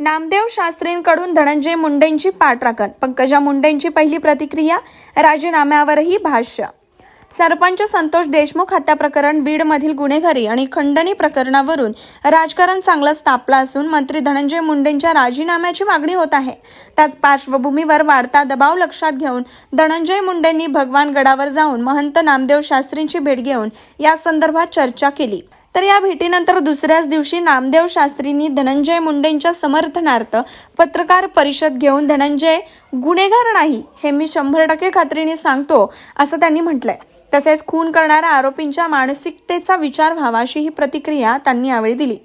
नामदेव शास्त्रींकडून धनंजय मुंडेंची पाठराखण पंकजा मुंडेंची पहिली प्रतिक्रिया राजीनाम्यावरही भाष्य. सरपंच संतोष देशमुख हत्या प्रकरण बीडमधील गुन्हेगारी आणि खंडणी प्रकरणावरून राजकारण चांगलंच तापलं असून मंत्री धनंजय मुंडेंच्या राजीनाम्याची मागणी होत आहे. त्याच पार्श्वभूमीवर वाढता दबाव लक्षात घेऊन धनंजय मुंडेंनी भगवान गडावर जाऊन महंत नामदेव शास्त्रींची भेट घेऊन या संदर्भात चर्चा केली. तर या भेटीनंतर दुसऱ्याच दिवशी नामदेव शास्त्रींनी धनंजय मुंडेंच्या समर्थनार्थ पत्रकार परिषद घेऊन धनंजय गुन्हेगार नाही हे मी शंभर टक्के खात्रीने सांगतो असं त्यांनी म्हटलंय. तसेच खून करणाऱ्या आरोपींच्या मानसिकतेचा विचार व्हावा अशी ही प्रतिक्रिया त्यांनी यावेळी दिली.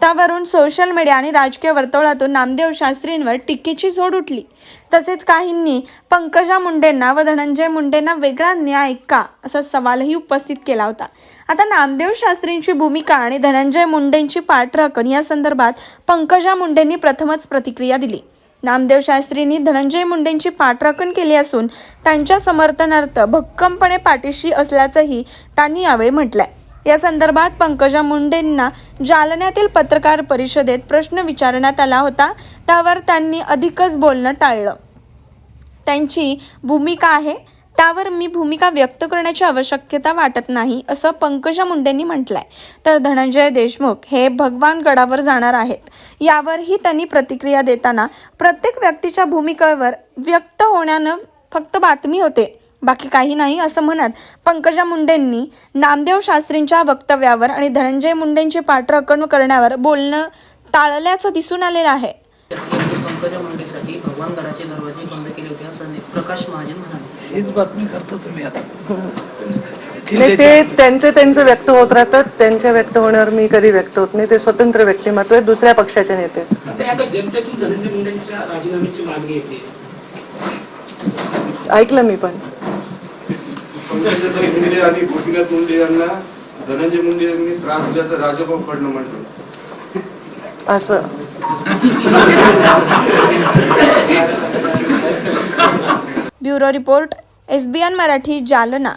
त्यावरून सोशल मीडिया आणि राजकीय वर्तुळातून नामदेव शास्त्रींवर टीकेची झोड उठली. तसेच काहींनी पंकजा मुंडेंना व धनंजय मुंडेंना वेगळा न्याय का असा सवालही उपस्थित केला होता. आता नामदेव शास्त्रींची भूमिका आणि धनंजय मुंडेंची पाठराखण या संदर्भात पंकजा मुंडेंनी प्रथमच प्रतिक्रिया दिली. नामदेव शास्त्रींनी धनंजय मुंडेंची पाठराखण केली असून त्यांच्या समर्थनार्थ भक्कमपणे पाठीशी असल्याचंही त्यांनी यावेळी म्हटलंय. या संदर्भात पंकजा मुंडेंना जालन्यातील पत्रकार परिषदेत प्रश्न विचारण्यात आला होता. त्यावर त्यांनी अधिकच बोलणं टाळलं. त्यांची भूमिका आहे. त्यावर मी भूमिका व्यक्त करण्याची आवश्यकता वाटत नाही असं पंकजा मुंडेंनी म्हटलंय. तर धनंजय देशमुख हे भगवान गडावर जाणार आहेत. यावरही त्यांनी प्रतिक्रिया देताना प्रत्येक व्यक्तीच्या भूमिकेवर व्यक्त होण्यानं फक्त बातमी होते. बाकी काही नाही असं म्हणत पंकजा मुंडेंनी नामदेव शास्त्रींच्या वक्तव्यावर आणि धनंजय मुंडेंची पाठराखण करण्यावर बोलणं टाळल्याचं दिसून आलेलं आहे. पंकजा मुंडेसाठी भगवान गडाचे दरवाजे बंद केले होते असं प्रकाश महाजन म्हणाले. हीच बातमी करता तुम्ही आता. नाही ते त्यांचे त्यांचे व्यक्त होत राहतात. त्यांच्या व्यक्त होण्यावर मी कधी व्यक्त होत नाही. ते स्वतंत्र व्यक्तिमत्व आहे दुसऱ्या पक्षाचे नेते. आहेत. आता आता जनतेतून धनंजय मुंडेंच्या राजीनाम्याची मागणी येते ऐकलं मी पण. आणि गोपीनाथ मुंडे यांना धनंजय मुंडे यांनी त्रास दिल्याचं राजभाऊ कडनं म्हटलं असं. Bureau report SBN Marathi Jalna.